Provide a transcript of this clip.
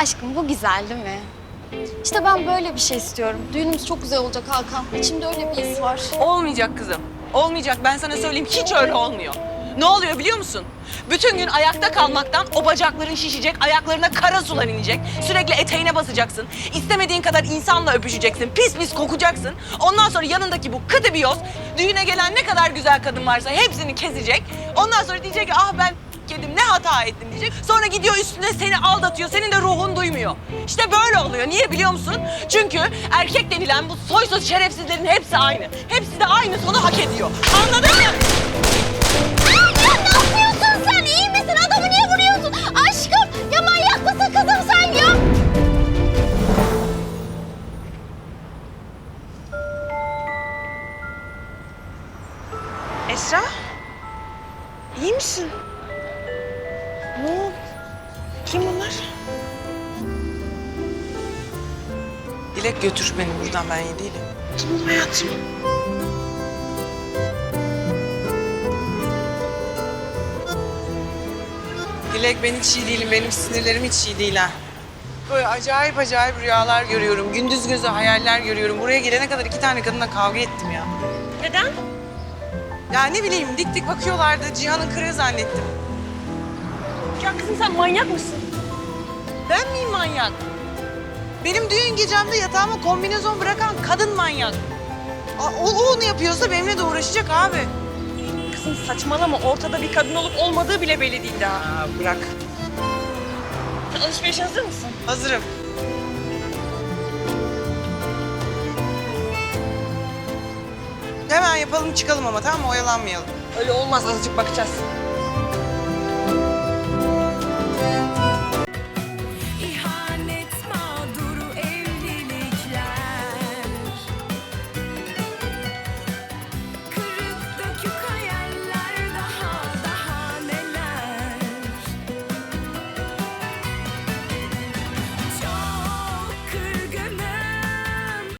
Aşkım bu güzel değil mi? İşte ben böyle bir şey istiyorum. Düğünümüz çok güzel olacak Hakan. İçimde öyle bir his var. Olmayacak kızım. Olmayacak ben sana söyleyeyim hiç öyle olmuyor. Ne oluyor biliyor musun? Bütün gün ayakta kalmaktan o bacakların şişecek, ayaklarına kara sular inecek. Sürekli eteğine basacaksın. İstemediğin kadar insanla öpüşeceksin. Pis pis kokacaksın. Ondan sonra yanındaki bu kıtı biyoz düğüne gelen ne kadar güzel kadın varsa hepsini kesecek. Ondan sonra diyecek ki ah ben hata ettim diyecek. Sonra gidiyor üstüne seni aldatıyor. Senin de ruhun duymuyor. İşte böyle oluyor. Niye biliyor musun? Çünkü erkek denilen bu soysuz şerefsizlerin hepsi aynı. Hepsi de aynı sonu hak ediyor. Anladın mı? Ya ne yapıyorsun sen? İyi misin? Adamı niye vuruyorsun? Aşkım ya manyak mısın kızım sen ya? Esra? iyi misin? Ne oldu? Kim bunlar? Dilek götür beni buradan ben iyi değilim. Tamam hayatım. Dilek ben hiç iyi değilim. Benim sinirlerim hiç iyi değil ha. Böyle acayip acayip rüyalar görüyorum. Gündüz gözü hayaller görüyorum. Buraya gelene kadar iki tane kadınla kavga ettim ya. Neden? Ya ne bileyim dik dik bakıyorlardı. Cihan'ın kırığı zannettim. Ya kızım sen manyak mısın? Ben miyim manyak? Benim düğün gecemde yatağıma kombinezon bırakan kadın manyak. O, o onu yapıyorsa benimle de uğraşacak abi. Kızım saçmalama. Ortada bir kadın olup olmadığı bile belli değil daha. Aa, bırak. Sen alışverişe hazır mısın? Hazırım. Hemen yapalım çıkalım ama tamam mı? Oyalanmayalım. Öyle olmaz. Azıcık bakacağız.